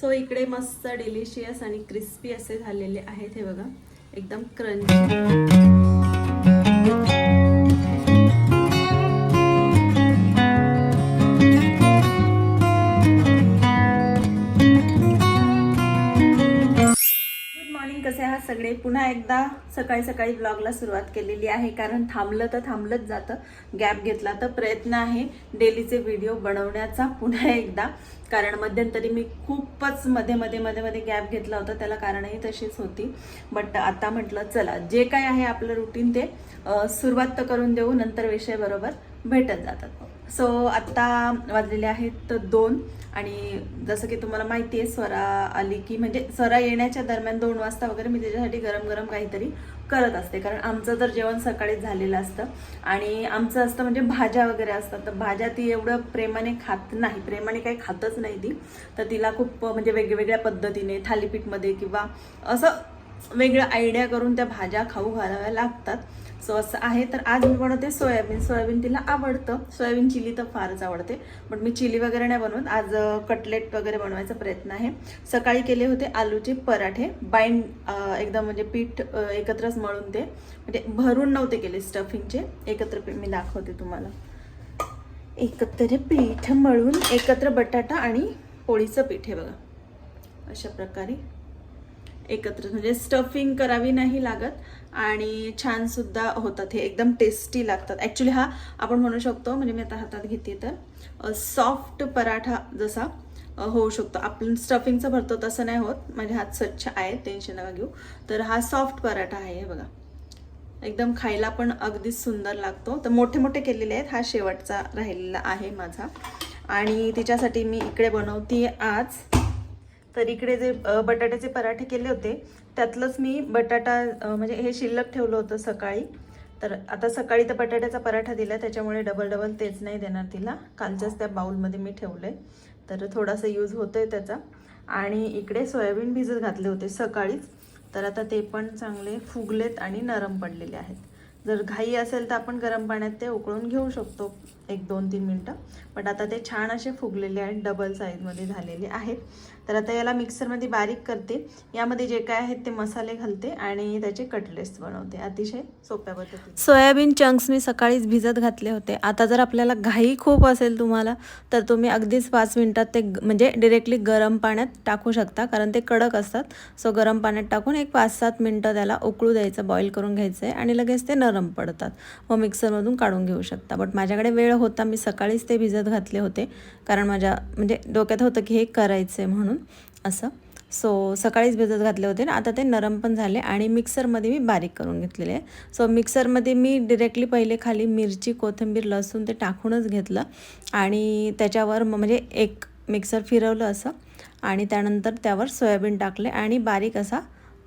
So इकडे मस्त delicious आणि क्रिस्पी असे झालेले आहेत हे बघा. एकदम क्रंची सगळे पुन्हा एकदा सकाळी सकाळी ब्लॉगला सुरुवात केलेली आहे. कारण थांबलं तर थांबलंच जातं. गॅप घेतला तर प्रयत्न आहे डेलीचे व्हिडिओ बनवण्याचा पुन्हा एकदा. कारण मध्यंतरी मी खूपच मध्ये मध्ये मध्ये मध्ये गॅप घेतला होता. त्याला कारणही तशीच होती. बट आता म्हटलं चला जे काय आहे आपलं रुटीन ते सुरुवात तर करून देऊ नंतर विषय बरोबर भेटत जातात. सो आत्ता वाजलेले आहेत दोन. आणि जसं की तुम्हाला माहिती आहे स्वरा आली की म्हणजे स्वरा येण्याच्या दरम्यान दोन वाजता वगैरे मी त्याच्यासाठी गरम गरम काहीतरी करत असते. कारण आमचं तर जेवण सकाळीच झालेलं असतं. आणि आमचं असतं म्हणजे भाज्या वगैरे असतात. तर भाज्या ती एवढं प्रेमाने खात नाही. प्रेमाने काही खातच नाही ती. तर तिला खूप म्हणजे वेगवेगळ्या पद्धतीने थालीपीठमध्ये किंवा असं वेगळं आयडिया करून त्या भाज्या खाऊ घालाव्या लागतात. सो असं आहे. तर आज मी बनवते सोयाबीन. सोयाबीन तिला आवडतं. सोयाबीन चिली तर फारच आवडते. पण मी चिली वगैरे नाही बनवत. आज कटलेट वगैरे बनवायचा प्रयत्न आहे. सकाळी केले होते आलूचे पराठे. बाइंड एकदम म्हणजे पीठ एकत्रच मळून ते म्हणजे भरून नव्हते केले स्टफिंगचे. एकत्र पीठ मी दाखवते तुम्हाला. एकत्र पीठ मळून एकत्र बटाटा आणि पोळीचं पीठ हे बघा. अशा प्रकारे. एकत्र. म्हणजे स्टफिंग करावी नाही लागत आणि छानसुद्धा होतात. हे एकदम टेस्टी लागतात. ॲक्च्युली हा आपण म्हणू शकतो म्हणजे मी आता हातात घेते तर सॉफ्ट पराठा जसा होऊ शकतो. आपण स्टफिंगचं भरतो तसं नाही होत. माझे हात स्वच्छ आहे टेन्शन नका घेऊ. तर हा सॉफ्ट पराठा आहे हे बघा. एकदम खायला पण अगदीच सुंदर लागतो. तर मोठे मोठे केलेले आहेत. हा शेवटचा राहिलेला आहे माझा. आणि तिच्यासाठी मी इकडे बनवते आज तर इकडे जे बटाट्याचे पराठे केले होते त्यातलंच मी बटाटा म्हणजे हे शिल्लक ठेवलं होतं सकाळी. तर आता सकाळी तर बटाट्याचा पराठा दिला त्याच्यामुळे डबल डबल तेच नाही देणार तिला. कालच्याच त्या बाउलमध्ये मी ठेवलं आहे तर थोडासा यूज होतो आहे त्याचा. आणि इकडे सोयाबीन भिजत घातले होते सकाळीच. तर आता ते पण चांगले फुगलेत आणि नरम पडलेले आहेत. जर घाई असेल तर आपण गरम पाण्यात ते उकळून घेऊ शकतो. एक दोन तीन मिनटं. बट आता ते छान असे फुगलेले आहेत डबल साईजमध्ये झालेले आहेत. तर आता याला मिक्सरमध्ये बारीक करते. यामध्ये जे काय आहेत ते मसाले घालते आणि त्याचे कटलेट्स बनवते. अतिशय सोप्या पद्धतीने. सोयाबीन चंक्स मी सकाळीच भिजत घातले होते. आता जर आपल्याला घाई खूप असेल तुम्हाला तर तुम्ही अगदीच पाच मिनटात ते म्हणजे डिरेक्टली गरम पाण्यात टाकू शकता कारण ते कडक असतात. सो गरम पाण्यात टाकून एक पाच सात मिनटं त्याला उकळू द्यायचं बॉईल करून घ्यायचं आहे आणि लगेच ते नरम पडतात. मग मिक्सरमधून काढून घेऊ शकता. बट माझ्याकडे वेळ होता मी सकाळीच ते भिजत घातले होते. कारण माझ्या म्हणजे डोक्यात होतं की हे करायचं आहे म्हणून असं. सो सकाळीच भिजत घातले होते ना आता ते नरम पण झाले आणि मिक्सरमध्ये मी बारीक करून घेतलेले आहे. सो मिक्सरमध्ये मी डिरेक्टली पहिले खाली मिरची कोथिंबीर लसूण ते टाकूनच घेतलं आणि त्याच्यावर म- म्हणजे एक मिक्सर फिरवलं असं आणि त्यानंतर त्यावर सोयाबीन टाकले आणि बारीक असा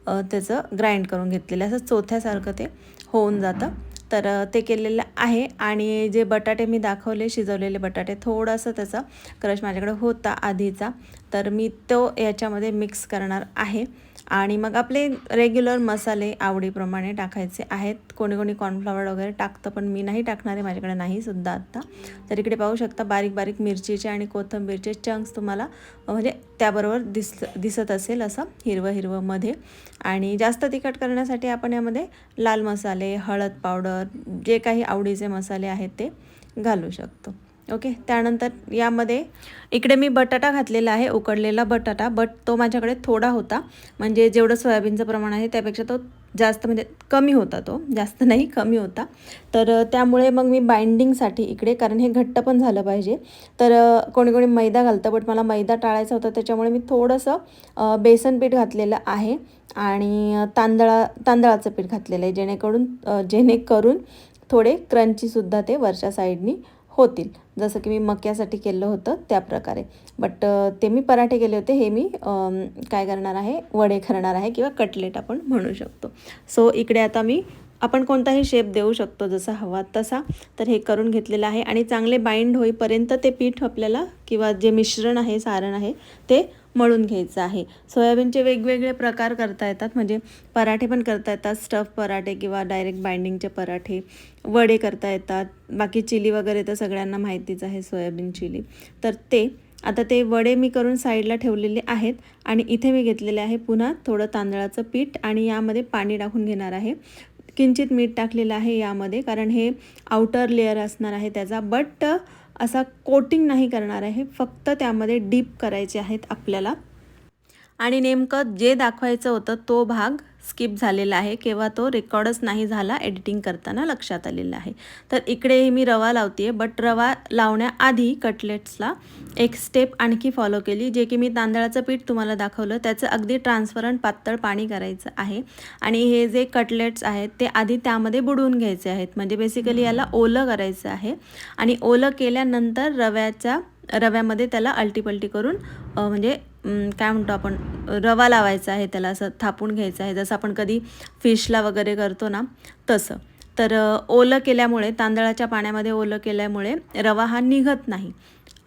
त्याचं ग्राइंड करून घेतलेलं आहे. असं चोथ्यासारखं ते होऊन जातं. तर ते केलेलं आहे. आणि जे बटाटे मी दाखवले शिजवलेले बटाटे थोडंसं त्याचा क्रश माझ्याकडे होता आधीचा. तर मी तो याच्यामध्ये मिक्स करणार आहे. आणि मग आपले रेग्युलर मसाले आवडीप्रमाणे टाकायचे आहेत. कोणी कोणी कॉर्नफ्लॉवर वगैरे टाकतं पण मी नाही टाकणार आहे माझ्याकडे नाही सुद्धा आत्ता तर इकडे पाहू शकता बारीक बारीक मिरचीचे आणि कोथिंबीरचे चंक्स तुम्हाला म्हणजे त्याबरोबर दिस दिसत असेल असं हिरवं हिरवं मध्ये आणि जास्त तिखट करण्यासाठी आपण यामध्ये लाल मसाले हळद पावडर जे काही आवडीचे मसाले आहेत ते घालू शकतो. ओके? त्यानंतर यामध्ये इकडे मी बटाटा घातलेला आहे उकडलेला बटाटा बट तो माझ्याकडे थोडा होता. म्हणजे जेवढं सोयाबीनचं प्रमाण आहे त्यापेक्षा तो जास्त म्हणजे कमी होता तो. जास्त नाही कमी होता. तर त्यामुळे मग मी बाइंडिंगसाठी इकडे कारण हे घट्ट पण झालं पाहिजे. तर कोणी कोणी मैदा घालतं बट मला मैदा टाळायचा होता. त्याच्यामुळे मी थोडंसं बेसन पीठ घातलेलं आहे आणि तांदळा तांदळाचं पीठ घातलेलं आहे जेणेकरून जेणेकरून थोडे क्रंचीसुद्धा ते वरच्या साईडनी होतील. जसं की मी मक्यासाठी केलं होतं त्या प्रकारे. बट ते मी पराठे केले होते. हे मी काय करणार आहे? वडे करणार आहे किंवा कटलेट आपण म्हणू शकतो. सो इकडे आता मी आपण कोणताही शेप देऊ शकतो जसा हवा तसा. तर हे करून घेतलेलं आहे. आणि चांगले बाइंड होईपर्यंत ते पीठ आपल्याला किंवा जे मिश्रण आहे सारण आहे ते मळून घ्यायचं आहे. सोयाबीनचे वेगवेगळे प्रकार करता येतात. म्हणजे पराठे पण करता येतात. स्टफ पराठे किंवा डायरेक्ट बाइंडिंगचे पराठे. वडे करता येतात. बाकी चिली वगैरे तर सगळ्यांना माहितीच आहे सोयाबीन चिली. तर ते आता ते वडे मी करून साईडला ठेवलेले आहेत आणि इथे मी घेतलेले आहे पुन्हा थोडं तांदळाचं पीठ आणि यामध्ये पाणी टाकून घेणार आहे. किंचित मीठ टाकलेलं आहे यामध्ये कारण हे आउटर लेअर असणार आहे त्याचा. बट असा कोटिंग नाही करणार आहे. फक्त त्यामध्ये डीप करायचे आहेत आपल्याला. आणि नेमकं जे दाखवायचं होतं तो भाग स्किप झालेला आहे किंवा तो रेकॉर्डच नाही झाला एडिटिंग करताना लक्षात आलेला आहे. तर इकडे मी रवा लावते बट रवा लावण्याआधी कटलेट्सला एक स्टेप आणखी फॉलो केली जे की मी तांदळाचं पीठ तुम्हाला दाखवलं त्याचं अगदी ट्रान्सफरंट पातळ पाणी करायचं आहे. आणि हे जे कटलेट्स आहेत ते आधी त्यामध्ये बुडवून घ्यायचे आहेत. म्हणजे बेसिकली याला ओलं करायचं आहे. आणि ओलं केल्यानंतर रव्याच्या रव्यामध्ये त्याला अल्टीपल्टी करून म्हणजे काय म्हणतो आपण रवा लावायचा आहे त्याला असं थापून घ्यायचं आहे. जसं आपण कधी फिशला वगैरे करतो ना तसं. तर ओलं केल्यामुळे तांदळाच्या पाण्यामध्ये ओलं केल्यामुळे रवा हा निघत नाही.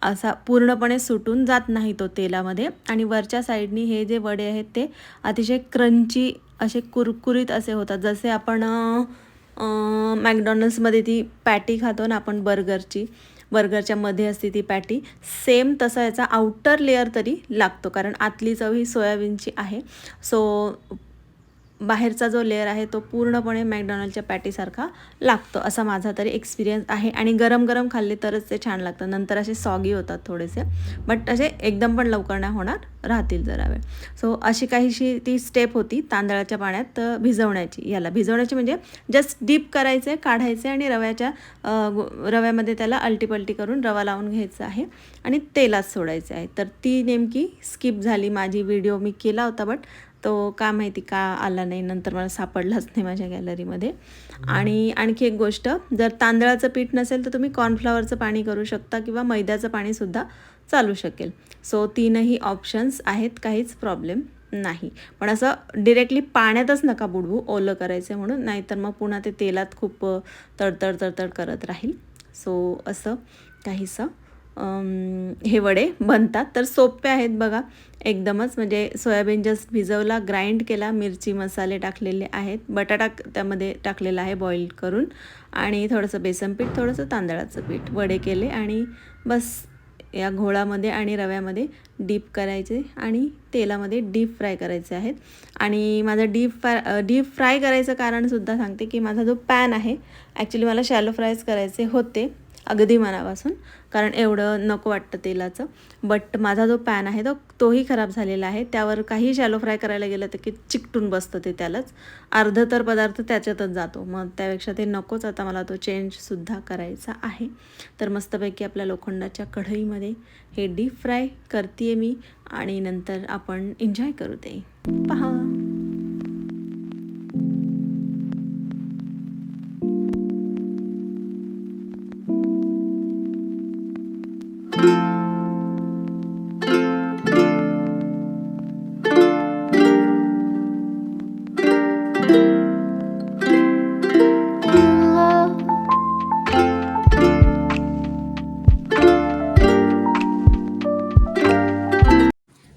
असा पूर्णपणे सुटून जात नाही तो तेलामध्ये. आणि वरच्या साईडनी हे जे वडे आहेत ते अतिशय क्रंची असे कुरकुरीत असे होतात. जसे आपण मॅकडॉनल्ड्समध्ये ती पॅटी खातो ना आपण बर्गरची बर्गरच्या मध्ये असते ती पॅटी. सेम तसा याचा आउटर लेअर तरी लागतो. कारण आतली चव ही सोयाबीनची आहे. सो बाहेरचा जो लेअर आहे तो पूर्णपणे मॅकडॉनल्डच्या पॅटीसारखा लागतो असा माझा तरी एक्सपिरियन्स आहे. आणि गरम गरम खाल्ले तरच ते छान लागतं. नंतर असे सॉगी होतात थोडेसे बट असे एकदम पण लवकर नाही होणार राहतील जरा वेळ. सो अशी काहीशी ती स्टेप होती तांदळाच्या पाण्यात भिजवण्याची याला भिजवण्याची म्हणजे जस्ट डीप करायचे काढायचे आणि रव्याच्या रव्यामध्ये त्याला अल्टीपल्टी करून रवा लावून घ्यायचा आहे आणि तेलात सोडायचे आहे. तर ती नेमकी स्किप झाली. माझी व्हिडिओ मी केला होता बट तो का माहिती का आला नाही नंतर मला सापडलाच नाही माझ्या गॅलरीमध्ये. आणि आणखी एक गोष्ट जर तांदळाचं पीठ नसेल तर तुम्ही कॉर्नफ्लॉवरचं पाणी करू शकता किंवा मैद्याचं पाणीसुद्धा चालू शकेल. सो तीनही ऑप्शन्स आहेत काहीच प्रॉब्लेम नाही. पण असं डिरेक्टली पाण्यातच नका बुडवू ओलं करायचं म्हणून नाहीतर मग पुन्हा ते तेलात खूप तडतड तडतड करत राहील. सो असं काहीसं. हे वडे बनतात. तर सोपे आहेत बघा. एकदमच म्हणजे सोयाबीन जस्ट भिजवला ग्राइंड केला मिरची मसाले टाकलेले आहेत. बटाटा त्यामध्ये टाकलेला आहे बॉईल करून. आणि थोडंसं बेसन पीठ थोडंसं तांदळाचं पीठ वडे केले. आणि बस या घोळामध्ये आणि रव्यामध्ये डीप करायचे आणि तेलामध्ये डीप फ्राय करायचे आहेत. आणि माझं डीप फ्राय डीप फ्राय करायचं कारणसुद्धा सांगते की माझा जो पॅन आहे ॲक्च्युली मला शॅलो फ्रायच करायचे होते. अगदी मनापासून कारण एवढं नको वाटतं तेलाचं. बट माझा जो पॅन आहे तो तोही खराब झालेला आहे. त्यावर काही शॅलो फ्राय करायला गेलं तर की चिकटून बसतं ते त्यालाच. अर्ध तर पदार्थ त्याच्यातच जातो. मग त्यापेक्षा ते नकोच. आता मला तो चेंजसुद्धा करायचा आहे. तर मस्तपैकी आपल्या लोखंडाच्या कढईमध्ये हे डीप फ्राय करते मी. आणि नंतर आपण एन्जॉय करू ते. पहा.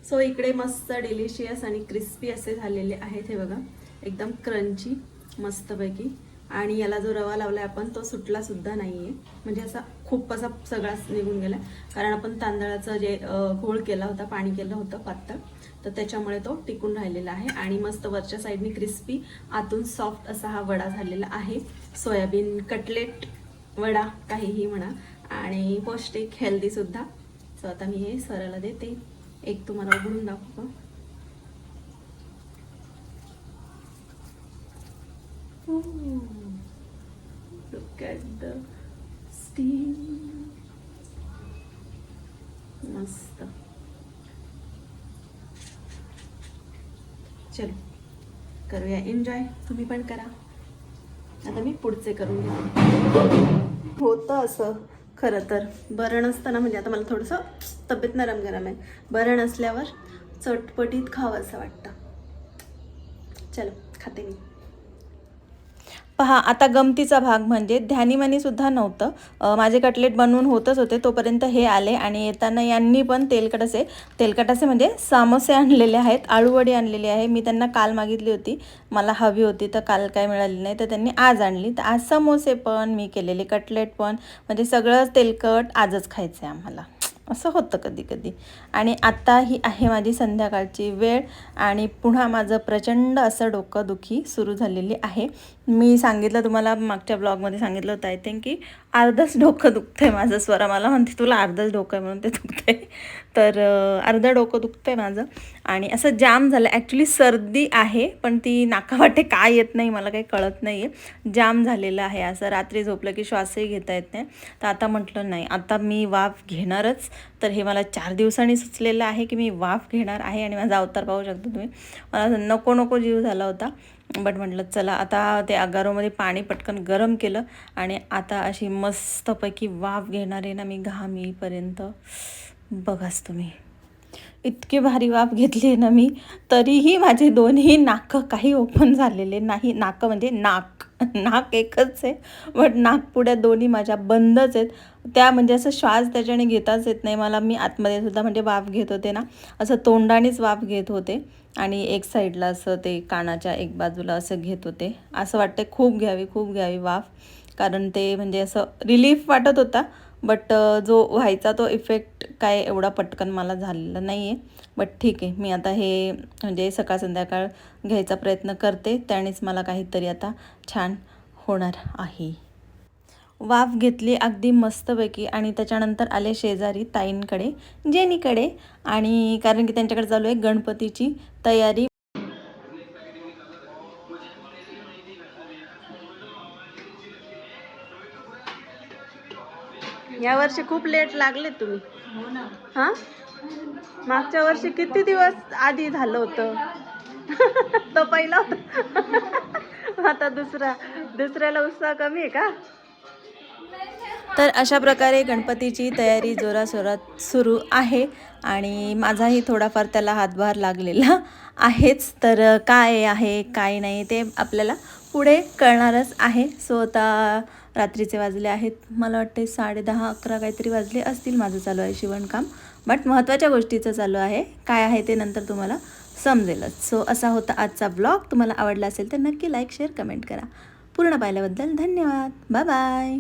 सो इकडे मस्त डिलिशियस आणि क्रिस्पी असे झालेले आहेत हे बघा. एकदम क्रंची मस्तपैकी. आणि याला जो रवा लावला आपण तो सुटला सुद्धा नाही आहे म्हणजे असा खूप असा सगळाच निघून गेला कारण आपण तांदळाचं जे घोळ केला होता पाणी केलं होतं पातळ तर त्याच्यामुळे तो टिकून राहिलेला आहे. आणि मस्त वरच्या साईडनी क्रिस्पी आतून सॉफ्ट असा हा वडा झालेला आहे. सोयाबीन कटलेट वडा काहीही म्हणा. आणि पौष्टिक हेल्दी सुद्धा. सो आता मी हे सरला देते. एक तुम्हाला उघडून दाखवतो. करूया. एन्जॉय तुम्ही पण करा. आता मी पुढचे करून घेते. होतं असं. खरं तर. बरं असताना म्हणजे आता मला थोडंसं तब्येत नरम गरम आहे. बरं नसल्यावर चटपटीत खावं असं वाटतं. चलो खाते मी. पहा आता गमतीचा भाग म्हणजे ध्यानीमनीसुद्धा नव्हतं. माझे कटलेट बनवून होतच होते तोपर्यंत हे आले आणि येताना यांनी पण तेलकटाचे तेलकटाचे म्हणजे सामोसे आणलेले आहेत आळूवडी आणलेली आहे. मी त्यांना काल मागितली होती मला हवी होती तर काल काय मिळाली नाही तर त्यांनी आज आणली. तर आज समोसे पण मी केलेले कटलेट पण म्हणजे सगळं तेलकट आजच खायचं आहे आम्हाला. असं होतं कधी कधी. आणि आता ही आहे माझी संध्याकाळची वेळ आणि पुन्हा माझं प्रचंड असं डोकंदुखी सुरू झालेली आहे. मी सांगितलं तुम्हाला मागच्या ब्लॉगमध्ये सांगितलं होतं आय थिंक की अर्धच डोकं दुखतं आहे माझं स्वरा. मला म्हणते तुला अर्धच डोकं आहे म्हणून ते दुखतं आहे तर अर्धं डोकं दुखतं आहे माझं. आणि असं जाम झालं. ॲक्च्युली सर्दी आहे पण ती नाकावाटे काय येत नाही मला काही कळत नाही आहे जाम झालेलं आहे असं. रात्री झोपलं की श्वासही घेता येत नाही. तर आता म्हटलं नाही आता मी वाफ घेणारच. तर हे मला चार दिवसांनी सुचलेलं आहे की मी वाफ घेणार आहे आणि माझा अवतार पाहू शकता तुम्ही. मला असं नको नको जीव झाला होता. बट म्हटलं चला आता ते अगारोमध्ये पाणी पटकन गरम केलं आणि आता अशी मस्तपैकी वाफ घेणार आहे ना मी घाम येईपर्यंत. बघाच तुम्ही. इतकी भारी वाफ घेतली आहे ना मी तरीही माझे दोन्ही नाकं काही ओपन झालेले नाही. नाकं म्हणजे नाक. नाक एकच आहे बट नाकपुड्या दोन्ही माझ्या बंदच आहेत. त्या म्हणजे असं श्वास त्याच्याने घेताच येत नाही मला. मी आतमध्ये सुद्धा म्हणजे वाफ घेत होते ना असं तोंडानेच वाफ घेत होते. आणि एक साईडला असं ते कानाच्या एक बाजूला असं घेत होते. असं वाटतं खूप घ्यावी खूप घ्यावी वाफ. कारण ते म्हणजे असं रिलीफ वाटत होता बट जो व्हायचा तो इफेक्ट काय एवढा पटकन मला झालेला नाही आहे बट ठीक आहे मी आता हे म्हणजे सकाळ संध्याकाळ घ्यायचा प्रयत्न करते. त्यानेच मला काहीतरी आता छान होणार आहे. वाफ घेतली अगदी मस्तपैकी आणि त्याच्यानंतर आले शेजारी ताईंकडे जेनीकडे. आणि कारण की त्यांच्याकडे चालू आहे गणपतीची तयारी. या वर्षी खूप लेट लागले तुम्ही. हा? मागच्या वर्षी किती दिवस आधी झालं होतं? तो पहिला होता. आता दुसरा. दुसऱ्याला उत्साह कमी आहे का? तर अशा प्रकारे गणपतीची तयारी जोरासोरात सुरू आहे आणि माझाही थोडाफार त्याला हातभार लागलेला आहेच. तर काय आहे काय नाही ते आपल्याला पुढे कळणारच आहे. सो आता रात्रीचे वाजले आहेत. मला वाटते साडे दहा अकरा काहीतरी वाजले असतील माझं चालू आहे शिवणकाम. बट महत्त्वाच्या गोष्टीचं चालू आहे. काय आहे ते नंतर तुम्हाला समजेलच. सो असा होता आजचा ब्लॉग तुम्हाला आवडला असेल तर नक्की लाईक शेअर कमेंट करा. पूर्ण पाहिल्याबद्दल धन्यवाद. Bye bye